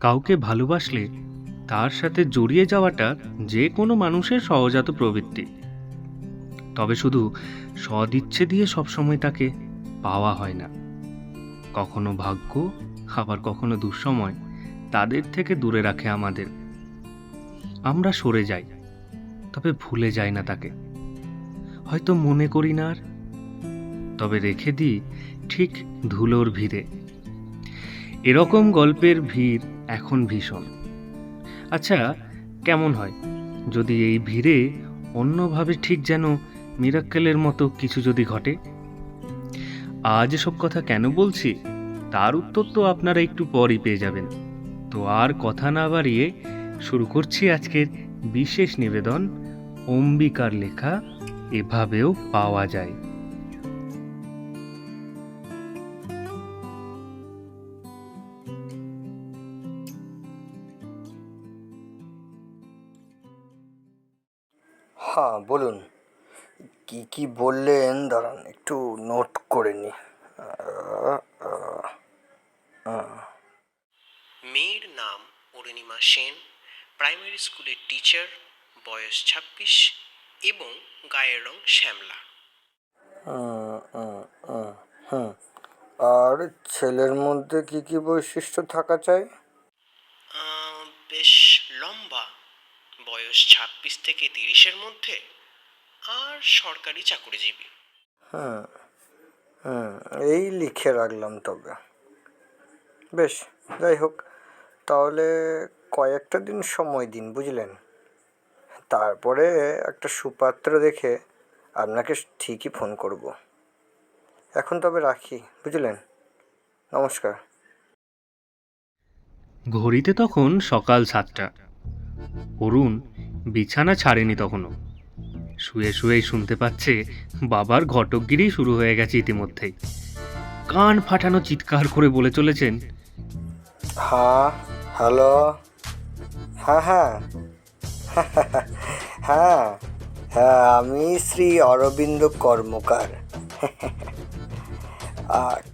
কাউকে ভালোবাসলে তার সাথে জড়িয়ে যাওয়াটা যে কোনো মানুষের সহজাত প্রবৃত্তি। তবে শুধু সদিচ্ছে দিয়ে সবসময় তাকে পাওয়া হয় না। কখনো ভাগ্য, আবার কখনো দুঃসময় তাদের থেকে দূরে রাখে আমাদের। আমরা সরে যাই, তবে ভুলে যাই না তাকে। হয়তো মনে করি না আর, তবে রেখে দিই ঠিক ধুলোর ভিড়ে। এরকম গল্পের ভিড় এখন ভীষণ। আচ্ছা কেমন হয়? যদি এই ভিড়ে অন্যভাবে ঠিক যেন মিরাক্কেলের মতো কিছু যদি ঘটে? আজ সব কথা কেন বলছি? তার উত্তর তো আপনারা একটু পরই পেয়ে যাবেন। তো আর কথা না বাড়িয়ে শুরু করছি আজকের বিশেষ নিবেদন, অম্বিকার লেখা, এভাবেও পাওয়া যায়। হ্যাঁ বলুন। কি কি বললেন? দাঁড়ান একটু নোট করে নি। মেয়ের নাম অরুণিমা সেন প্রাইমারি স্কুলের টিচার বয়স ছাব্বিশ এবং গায়ের রং শ্যামলা। আর ছেলের মধ্যে কি কি বৈশিষ্ট্য থাকা চাই? বেশ লম্বা বয়স ছাব্বিশ থেকে তিরিশের মধ্যে আর সরকারি চাকুরিজীবী। হ্যাঁ হুম এই লিখে রাখলাম তবে বেশ যাই হোক তাহলে কয়েকটা দিন সময় দিন বুঝলেন? তারপরে একটা সুপাত্র দেখে আপনাকে ঠিকই ফোন করব। এখন তবে রাখি বুঝলেন? নমস্কার। ঘড়িতে তখন সকাল সাতটা। অরুণ বিছানা ছাড়েনি তখনও। শুয়ে শুয়েই শুনতে পাচ্ছে বাবার ঘটকগিরি শুরু হয়ে গেছে ইতিমধ্যেই। কান ফাটানো চিৎকার করে বলে চলেছেন হ্যাঁ হ্যালো? হ্যাঁ হ্যাঁ হ্যাঁ হ্যাঁ আমি শ্রী অরবিন্দ কর্মকার।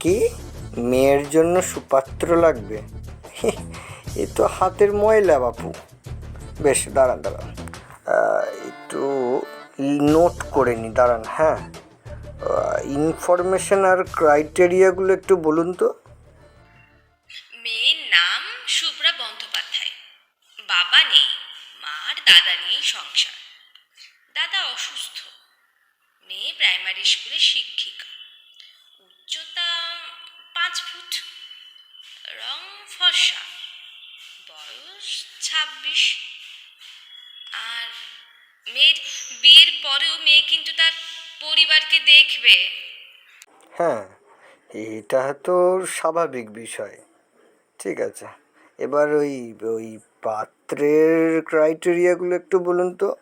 কি? মেয়ের জন্য সুপাত্র লাগবে? এ তো হাতের ময়লা, বাপু। বেশ, দাঁড়ান দাঁড়ান। একটু নোট করে নি, দাঁড়ান হ্যাঁ। ইনফরমেশন আর ক্রাইটেরিয়াগুলো একটু বলুন তো। মেয়ের নাম শুভ্রা বন্দ্যোপাধ্যায়। বাবা নেই, মার দাদা নিয়েই সংসার। দাদা অসুস্থ। মেয়ে প্রাইমারি স্কুলে শিক্ষিকা। উচ্চতা পাঁচ ফুট। রং ফর্সা। বয়স ছাব্বিশ। আর মেয়ের বিয়ের পরেও মেয়ে কিন্তু তার পরিবারকে দেখবে। হ্যাঁ এটা তো স্বাভাবিক বিষয়। ঠিক আছে এবার ওই ওই পাত্রের ক্রাইটেরিয়াগুলো একটু বলুন তো।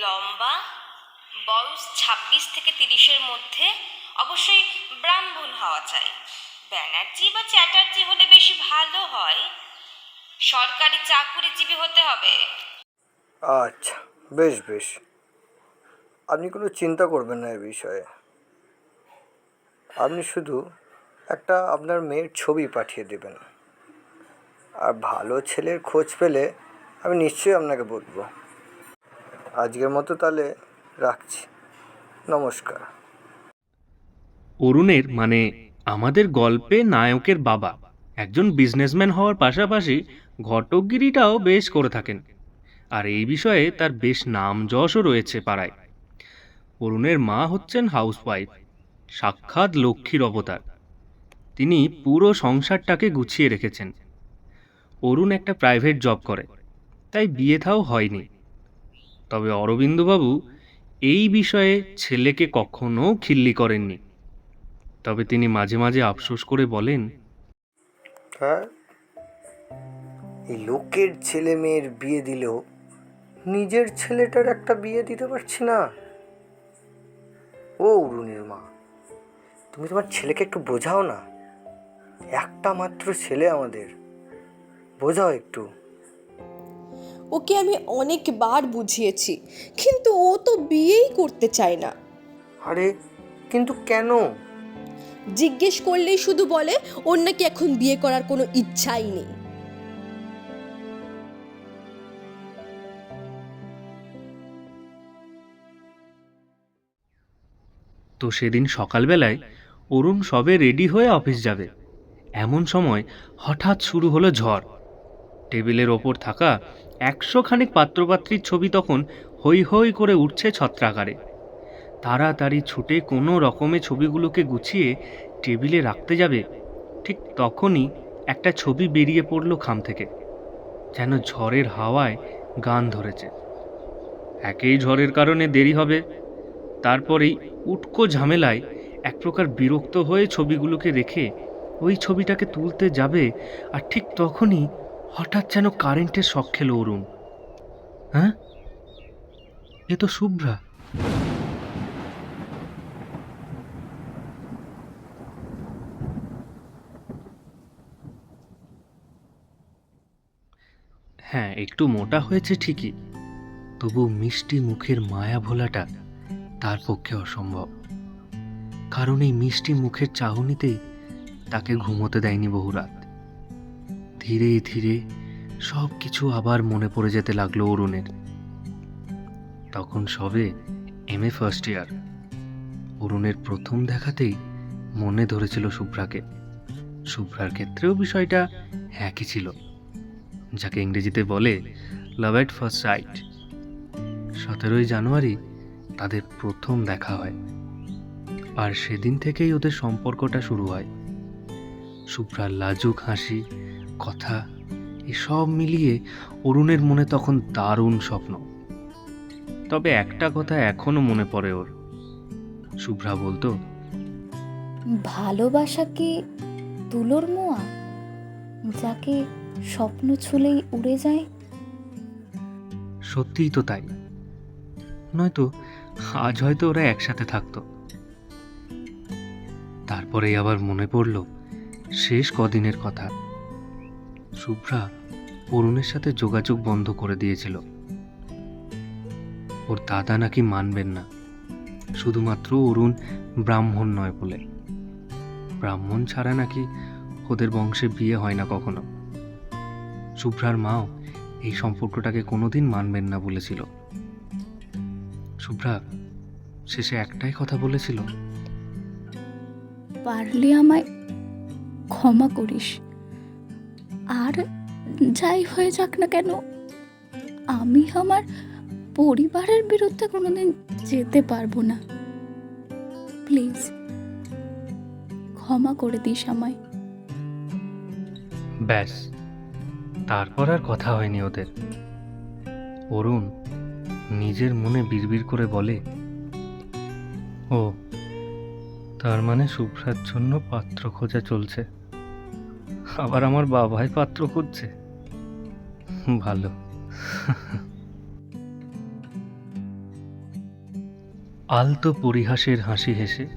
লম্বা বয়স ছাব্বিশ থেকে তিরিশের মধ্যে অবশ্যই ব্রাহ্মণ হওয়া চাই। ব্যানার্জি বা চ্যাটার্জি হলে বেশি ভালো হয়। সরকারি চাকুরিজীবী হতে হবে। আচ্ছা বেশ বেশ। আপনি কোনো চিন্তা করবেন না এ বিষয়ে। আপনি শুধু একটা আপনার মেয়ের ছবি পাঠিয়ে দেবেন। আর ভালো ছেলের খোঁজ পেলে আমি নিশ্চয়ই আপনাকে বলব। আজকের মতো তাহলে রাখছি। নমস্কার। অরুণের মানে আমাদের গল্পে নায়কের বাবা, একজন বিজনেসম্যান হওয়ার পাশাপাশি ঘটকগিরিটাও বেশ করে থাকেন। আর এই বিষয়ে তার বেশ নাম যশও রয়েছে পাড়ায়। অরুণের মা হচ্ছেন হাউসওয়াইফ, সাক্ষাৎ লক্ষ্মীর অবতার। তিনি পুরো সংসারটাকে গুছিয়ে রেখেছেন। অরুণ একটা প্রাইভেট জব করে, তাই বিয়ে থাও হয়নি। তবে অরবিন্দবাবু এই বিষয়ে ছেলেকে কখনো খিল্লি করেননি। তবে তিনি মাঝে মাঝে আফসোস করে বলেন হ্যাঁ এই লোকের ছেলে মেয়ের বিয়ে দিলেও নিজের ছেলেটার একটা বিয়ে দিতে পারছি না। ও অরুণের মা। তুমি তোমার ছেলেকে একটু বোঝাও না। একটা মাত্র ছেলে আমাদের। বোঝাও একটু। ওকে আমি অনেকবার বুঝিয়েছি কিন্তু ও তো বিয়েই করতে চায় না। আরে কিন্তু কেন? জিজ্ঞেস করলেই শুধু বলে ওর নাকি এখন বিয়ে করার কোনো ইচ্ছাই নেই। তো সেদিন সকালবেলায় অরুণ সবে রেডি হয়ে অফিস যাবে। এমন সময় হঠাৎ শুরু হলো ঝড়। টেবিলের ওপর থাকা একশো খানিক পাত্রপাত্রীর ছবি তখন হৈ হৈ করে উঠছে ছত্রাকারে। তাড়াতাড়ি ছুটে কোনো রকমে ছবিগুলোকে গুছিয়ে টেবিলে রাখতে যাবে। ঠিক তখনই একটা ছবি বেরিয়ে পড়ল খাম থেকে। যেন ঝড়ের হাওয়ায় গান ধরেছে। একেই ঝড়ের কারণে দেরি হবে। তারপরেই উটকো ঝামেলায় এক প্রকার বিরক্ত হয়ে ছবিগুলোকে রেখে ওই ছবিটাকে তুলতে যাবে আর ঠিক তখনই হঠাৎ যেন কারেন্টের শখ খেলো অরুণ। হ্যাঁ? এ তো শুভ্রা। হ্যাঁ একটু মোটা হয়েছে ঠিকই, তবু মিষ্টি মুখের মায়া ভোলাটা তার পক্ষে অসম্ভব। কারণ এই মিষ্টি মুখের চাহনিতেই তাকে ঘুমোতে দেয়নি বহু রাত। ধীরে ধীরে সব কিছু আবার মনে পড়ে যেতে লাগল অরুণের। তখন সবে এম এ ফার্স্ট ইয়ার অরুণের প্রথম দেখাতেই মনে ধরেছিল শুভ্রাকে। শুভ্রার ক্ষেত্রেও বিষয়টা একই ছিল। যাকে ইংরেজিতে বলে লাভ এট ফার্স্ট সাইট সতেরোই জানুয়ারি তাদের প্রথম দেখা হয়। আর সেদিন থেকেই ওদের সম্পর্কটা শুরু হয়। শুভ্রার লাজুক হাসি কথা এসব মিলিয়ে অরুণের মনে তখন দারুণ স্বপ্ন। তবে একটা কথা এখনও মনে পড়ে ওর। শুভ্রা বলতো ভালোবাসা কি তুলোর মোয়া? যাকে স্বপ্ন ছুলেই উড়ে যায়? সত্যিই তো তাই। নয়তো আজ হয়তো ওরা একসাথে থাকতো। তারপরেই আবার মনে পড়ল শেষ কদিনের কথা। শুভ্রা অরুণের সাথে যোগাযোগ বন্ধ করে দিয়েছিল। ওর দাদা নাকি মানবেন না। শুধুমাত্র অরুণ ব্রাহ্মণ নয় বলে। ব্রাহ্মণ ছাড়া নাকি ওদের বংশে বিয়ে হয় না কখনো। শুভ্রার মাও এই সম্পর্কটাকে কোনোদিন মানবেন না বলেছিল। শুভ্রা শেষে একটাই কথা বলেছিল। পারলে আমায় ক্ষমা করিস। আর যাই হয়ে যাক না কেন আমি আমার পরিবারের বিরুদ্ধে কোনোদিন যেতে পারব না। প্লিজ ক্ষমা করে দিস আমায়। ব্যাস তারপর আর কথা হয়নি ওদের। অরুণ নিজের মনে বিড়বিড় করে বলে, ও, তার মানে শুভ্রার জন্য পাত্র খোঁজা চলছে। আবার আমার বাবাই পাত্র খুঁজছে। ভালো। আলতো পরিহাসের হাসি হেসে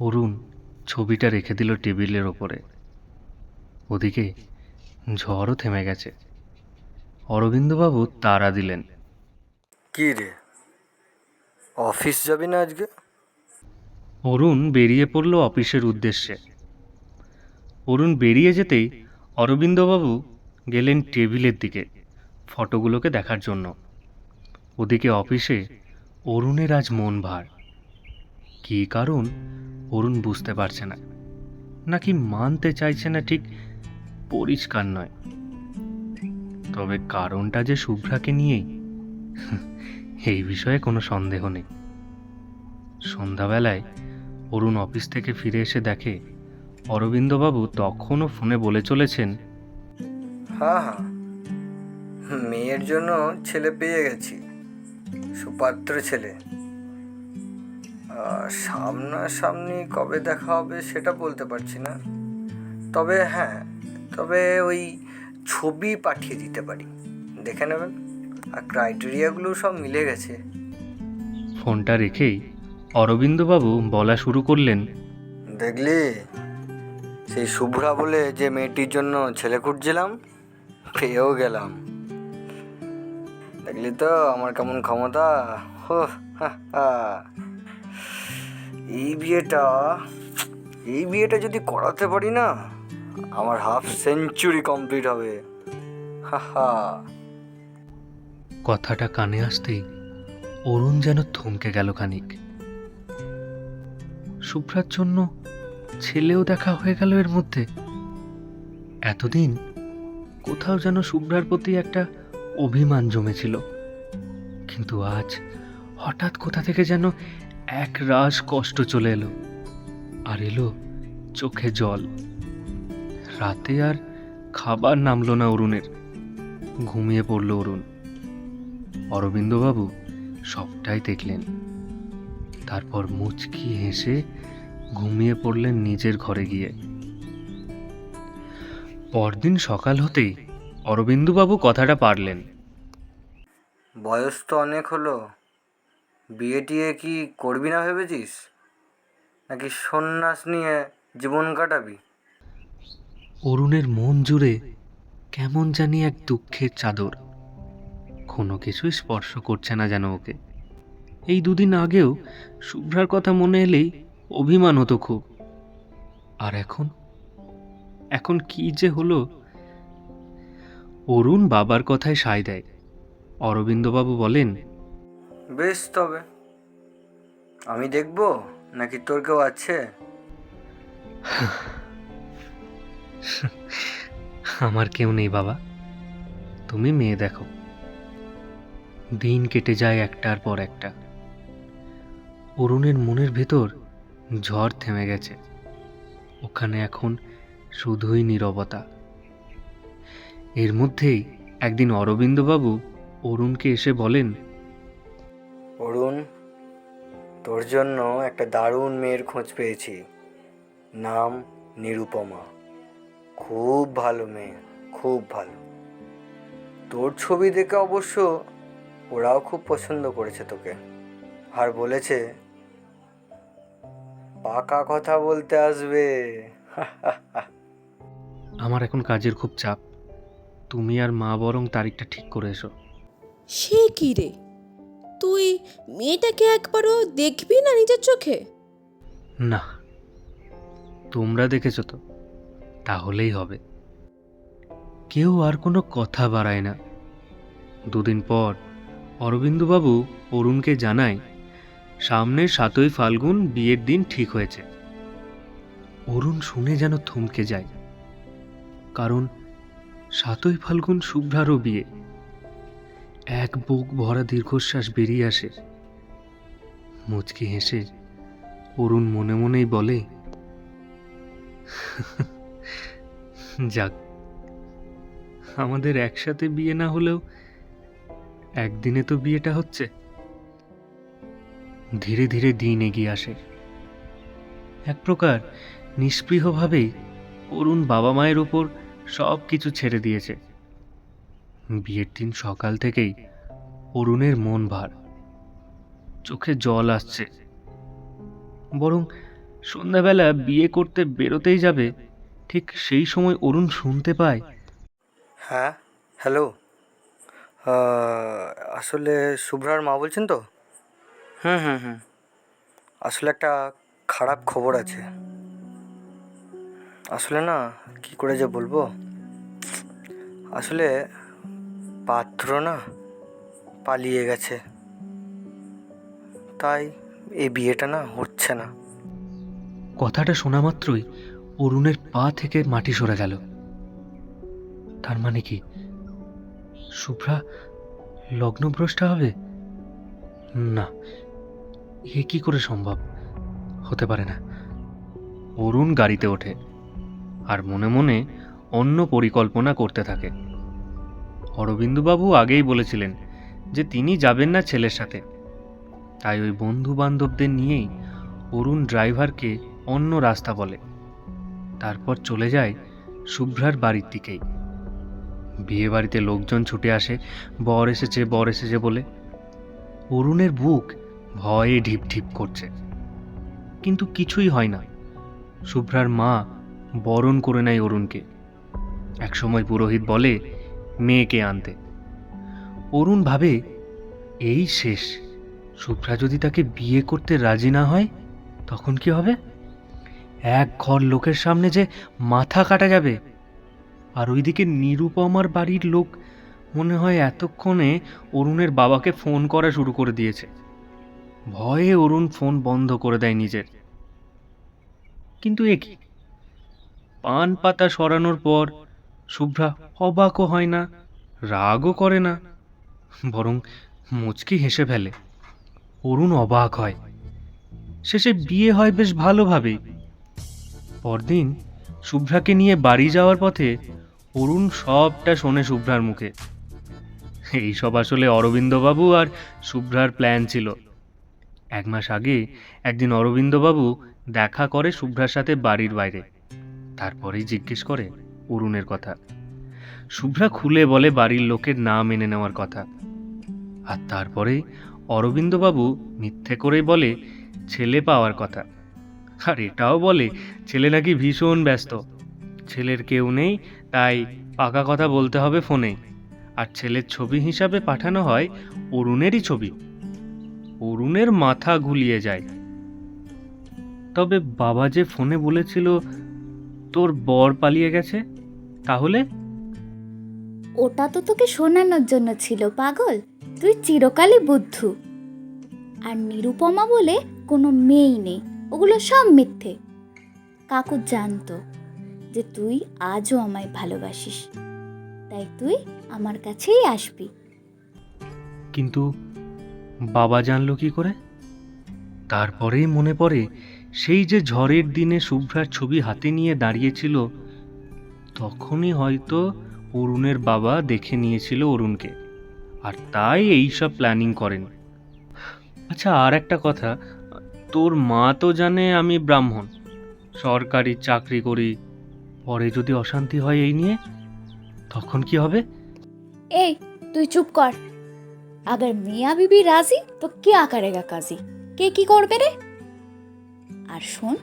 অরুণ ছবিটা রেখে দিল টেবিলের ওপরে। ওদিকে ঝড়ও থেমে গেছে। অরবিন্দবাবু তারা দিলেন। কি রে? অফিস যাবি না আজকে? অরুণ বেরিয়ে পড়ল অফিসের উদ্দেশ্যে। অরুণ বেরিয়ে যেতেই অরবিন্দবাবু গেলেন টেবিলের দিকে ফটোগুলোকে দেখার জন্য। ওদিকে অফিসে অরুণের আজ মন ভার। কী কারণ অরুণ বুঝতে পারছে না। নাকি মানতে চাইছে না ঠিক পরিষ্কার নয়। তবে কারণটা যে শুভ্রাকে নিয়েই এই বিষয়ে কোনো সন্দেহ নেই। সন্ধ্যাবেলায় অরুণ অফিস থেকে ফিরে এসে দেখে, অরবিন্দবাবু তখনও ফোনে বলে চলেছেন হ্যাঁ হ্যাঁ মেয়ের জন্য ছেলে পেয়ে গেছি, সুপাত্র ছেলে। সামনাসামনি কবে দেখা হবে সেটা বলতে পারছি না। তবে হ্যাঁ তবে ওই ছবি পাঠিয়ে দিতে পারি। দেখে নেবেন। আর ক্রাইটেরিয়াগুলো সব মিলে গেছে। ফোনটা রেখেই অরবিন্দবাবু বলা শুরু করলেন দেখলি? সেই শুভ্রা বলে যে মেয়েটির জন্য ছেলে খুঁজছিলাম পেয়েও গেলাম। দেখলি তো আমার কেমন ক্ষমতা? হো। এই বিয়েটা এই বিয়েটা যদি করাতে পারি না আমার হাফ সেঞ্চুরি কমপ্লিট হবে। হা হা। কথাটা কানে আসতেই অরুণ যেন থমকে গেল খানিক। শুভ্রার জন্য ছেলেও দেখা হয়ে গেল এর মধ্যে। এতদিন কোথাও যেন শুভ্রার প্রতি একটা অভিমান জমেছিল। কিন্তু আজ হঠাৎ কোথা থেকে যেন এক রাস কষ্ট চলে এলো আর এলো চোখে জল। রাতে আর খাবার নামলো না অরুণের। ঘুমিয়ে পড়ল অরুণ। অরবিন্দবাবু সবটাই দেখলেন। তারপর মুচকি হেসে ঘুমিয়ে পড়লেন নিজের ঘরে গিয়ে। পরদিন সকাল হতেই অরবিন্দুবাবু কথাটা পারলেন। বয়স তো অনেক হলো। বিয়ে টিয়ে কি করবি না ভেবেছিস? নাকি সন্ন্যাস নিয়ে জীবন কাটাবি? অরুণের মন জুড়ে কেমন জানি এক দুঃখের চাদর। কোনো কিছুই স্পর্শ করছে না যেন ওকে। এই দুদিন আগেও শুভ্রার কথা মনে এলেই অভিমান হতো খুব। আর এখন? এখন কি যে হলো? অরুণ বাবার কথায় সায় দেয়। অরবিন্দবাবু বলেন বেশ তবে। আমি দেখব নাকি তোর কেউ আছে? আমার কেউ নেই বাবা। তুমি মেয়ে দেখো। দিন কেটে যায় একটার পর একটা। অরুণের মনের ভেতর ঝড় থেমে গেছে। ওখানে এখন শুধুই নীরবতা। এর মধ্যেই একদিন অরবিন্দবাবু অরুণকে এসে বলেন, অরুণ, তোর জন্য একটা দারুণ মেয়ের খোঁজ পেয়েছি। নাম নিরুপমা। খুব ভালো মেয়ে, খুব ভালো। তোর ছবি দেখে অবশ্য ওরাও খুব পছন্দ করেছে তোকে। আর বলেছে পাকা কথা বলতে আসবে। আমার এখন কাজের খুব চাপ। তুমি আর মা বরং তারিখটা ঠিক করে এসো। সে কি রে? তুই মেয়েটাকে একবারও দেখবি না নিজের চোখে? না তোমরা দেখেছ তো তাহলেই হবে। কেউ আর কোনো কথা বাড়ায় না। দুদিন পর অরবিন্দবাবু অরুণকে জানায় সামনের সাতই ফাল্গুন বিয়ের দিন ঠিক হয়েছে। অরুণ শুনে যেন থমকে যায়, কারণ সাতই ফাল্গুন শুভ্রারও বিয়ে। এক বুক ভরা দীর্ঘশ্বাস বেরিয়ে আসে। মুচকি হেসে অরুণ মনে মনেই বলে, যাক, আমাদের একসাথে বিয়ে না হলেও একদিনে তো বিয়েটা হচ্ছে। ধীরে ধীরে দিন এগিয়ে আসে। এক প্রকার নিষ্পৃহভাবেই অরুণ বাবা মায়ের ওপর সব কিছু ছেড়ে দিয়েছে। বিয়ের দিন সকাল থেকেই অরুণের মন ভার। চোখে জল আসছে। বরং সন্ধ্যাবেলা বিয়ে করতে বেরোতেই যাবে, ঠিক সেই সময় অরুণ শুনতে পায়। হ্যাঁ হ্যালো। আসলে শুভ্রার মা বলছেন তো? হুম হুম হুম। আসলে একটা খারাপ খবর আছে। আসলে না কি করে যে বলব? আসলে পাত্র না পালিয়ে গেছে। তাই এই বিয়েটা না হচ্ছে না। কথাটা শোনা মাত্রই অরুণের পা থেকে মাটি সরে গেল। তার মানে কি? শুভ্রা লগ্নভ্রষ্টা হবে? না, এ কি করে সম্ভব? হতে পারে না। অরুণ গাড়িতে ওঠে আর মনে মনে অন্য পরিকল্পনা করতে থাকে। অরবিন্দুবাবু আগেই বলেছিলেন যে তিনি যাবেন না ছেলের সাথে। তাই ওই বন্ধু বান্ধবদের নিয়েই অরুণ ড্রাইভারকে অন্য রাস্তা বলে। তারপর চলে যায় শুভ্রার বাড়ির দিকেই। বিয়ে বাড়িতে লোকজন ছুটে আসে, বর এসেছে বর এসেছে বলে। অরুণের বুক ভয়ে ঢিপ ঢিপ করছে। কিন্তু কিছুই হয় না। শুভ্রার মা বরণ করে নেয় অরুণকে। একসময় পুরোহিত বলে, মেয়েকে আনতে। অরুণ ভাবে, এই শেষ। শুভ্রা যদি তাকে বিয়ে করতে রাজি না হয়, তখন কি হবে? এক ঘর লোকের সামনে যে মাথা কাটা যাবে আর ওইদিকে নিরুপমার বাড়ির লোক মনে হয় এতক্ষণে অরুণের বাবাকে ফোন করা শুরু করে দিয়েছে। ভয়ে অরুণ ফোন বন্ধ করে দেয় নিজের। কিন্তু এ কি? পান পাতা সরানোর পর শুভ্রা অবাকও হয় না, রাগও করে না, বরং মুচকি হেসে ফেলে। অরুণ অবাক হয়। শেষে বিয়ে হয় বেশ ভালোভাবেই। পরদিন শুভ্রাকে নিয়ে বাড়ি যাওয়ার পথে অরুণ সবটা শোনে শুভ্রার মুখে। এইসব আসলে অরবিন্দবাবু আর শুভ্রার প্ল্যান ছিল। এক মাস আগে একদিন অরবিন্দবাবু দেখা করে শুভ্রার সাথে বাড়ির বাইরে। তারপরেই জিজ্ঞেস করে অরুণের কথা। শুভ্রা খুলে বলে বাড়ির লোকের না মেনে নেওয়ার কথা। আর তারপরে অরবিন্দবাবু মিথ্যে করে বলে ছেলে পাওয়ার কথা। আর এটাও বলে ছেলে নাকি ভীষণ ব্যস্ত। ছেলের কেউ নেই তাই পাকা কথা বলতে হবে ফোনে। আর ছেলের ছবি হিসাবে পাঠানো হয় অরুণেরই ছবি। অরুণের মাথা গুলিয়ে যায়। তবে বাবা যে ফোনে বলেছিল, তোর বর পালিয়ে গেছে, তাহলে? ওটা তো তোকে শোনানোর জন্য ছিল, পাগল। তুই চিরকালই বুদ্ধু। আর নিরুপমা বলে কোনো মেয়েই নেই, ওগুলো সব মিথ্যে। কাকু জানতো। যে তুই আজও আমায় ভালোবাসিস। তাই তুই আমার কাছেই আসবি। কিন্তু বাবা জানলো কি করে? তারপরেই মনে পড়ে, সেই যে ঝড়ের দিনে শুভ্রার ছবি হাতে নিয়ে দাঁড়িয়েছিল, তখনই হয়তো অরুণের বাবা দেখে নিয়েছিল অরুণকে। আর তাই এইসব প্ল্যানিং করেন। আচ্ছা আর একটা কথা, তোর মা তো জানে আমি ব্রাহ্মণ। সরকারি চাকরি করি পরে যদি অশান্তি হয় এই নিয়ে তখন কি হবে? এই তুই চুপ কর। আগের মিয়া বিবি রাজি তো কে আকারেগা কাজী? কে কি করবে রে? আর শোন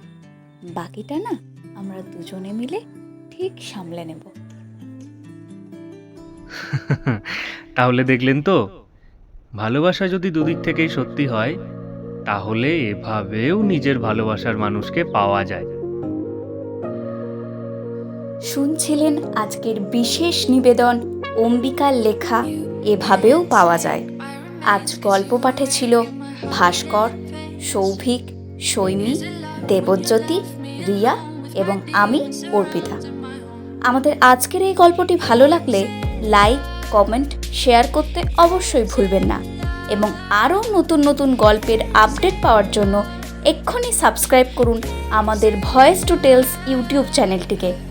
বাকিটা না আমরা দুজনে মিলে ঠিক সামলে নেব। তাহলে দেখলেন তো ভালোবাসা যদি দুদিক থেকেই সত্যি হয় তাহলে এভাবেও নিজের ভালোবাসার মানুষকে পাওয়া যায়। শুনছিলেন আজকের বিশেষ নিবেদন অম্বিকার লেখা, এভাবেও পাওয়া যায়। আজ গল্প পাঠে ছিল ভাস্কর, সৌভিক, সৈনী, দেবজ্যোতি, রিয়া এবং আমি, অর্পিতা। আমাদের আজকের এই গল্পটি ভালো লাগলে লাইক, কমেন্ট, শেয়ার করতে অবশ্যই ভুলবেন না এবং আরও নতুন নতুন গল্পের আপডেট পাওয়ার জন্য এক্ষুনি সাবস্ক্রাইব করুন আমাদের ভয়েস টু টেলস ইউটিউব চ্যানেলটিকে।